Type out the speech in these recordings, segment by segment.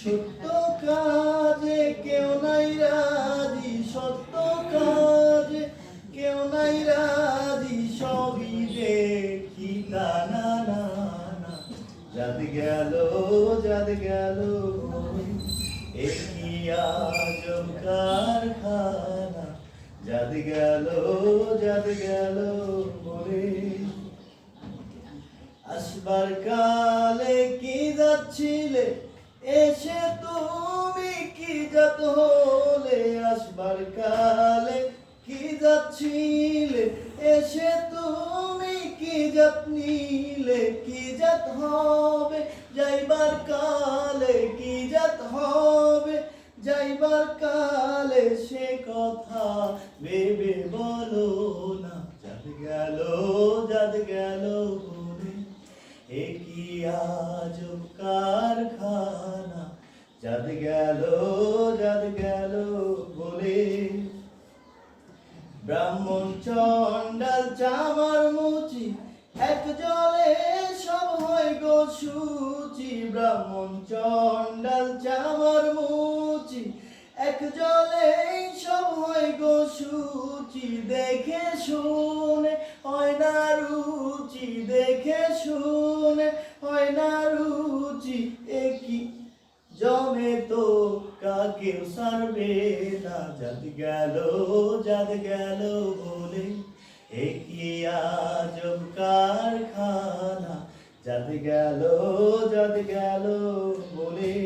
সত্য কাজে কেউ নাই রাজি, সত্য কাজে কেউ নাই রাজি, সবই দেখি না না যাদ গেল যাদ গেল একই আজব কারখানা। যাদ গেল যাদ গেল বলে আসবার কালে কি যাচ্ছিলে? এসে তুমি কি যাত হলে? আসবার কালে কি যাচ্ছিলে এসে তুমি কি জাত নিলে? কি জাত হবে? যাইবার কালে কি জাত হবে? যাইবার কালে সে কথা ভেবে বলো না। কারখানা। যাদ গেল যাদ গেল বলে। ব্রাহ্মণ চণ্ডাল চামার মুচি, এক জলে সব হয় গো সুচি। ব্রাহ্মণ চণ্ডাল চামার মুচি, এক জলে সব হয় গো সুচি। দেখে শুনে হয় না রুচি, দেখে শুনে জমে তো কাকেও সারবে না? যাদ গেল যাদ গেল বলে। একই আজব কারখানা? যাদ গেল যাদ গেল বলে।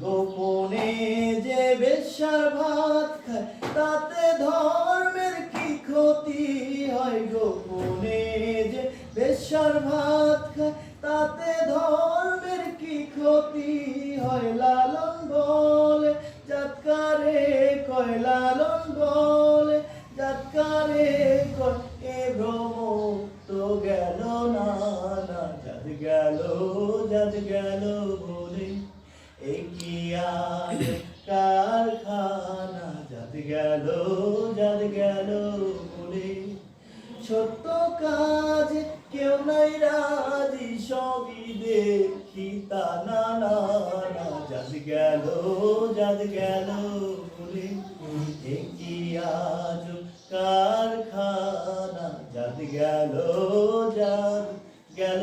গোপনে যে বেশ্যার ভাত খায়, তাতে ধর্মের কি ক্ষতি হয়? গোপনে যে বেশ্যার ভাত খায়, তাতে ধর্মের কি ক্ষতি হয় লালন বলে যাৎকারে কয় লালন বলে যাৎকারে কয়, এ ভ্রম তো গেল না না যাদ গেল যাদ গেল বলে। আজ কারখানা যাদ গেল যাদ গেল বলে। সত্য সবই দেখি তা না না না যাদ গেল যাদ গেল বলে একই আজ কারখানা? যাদ গেল যাদ গেল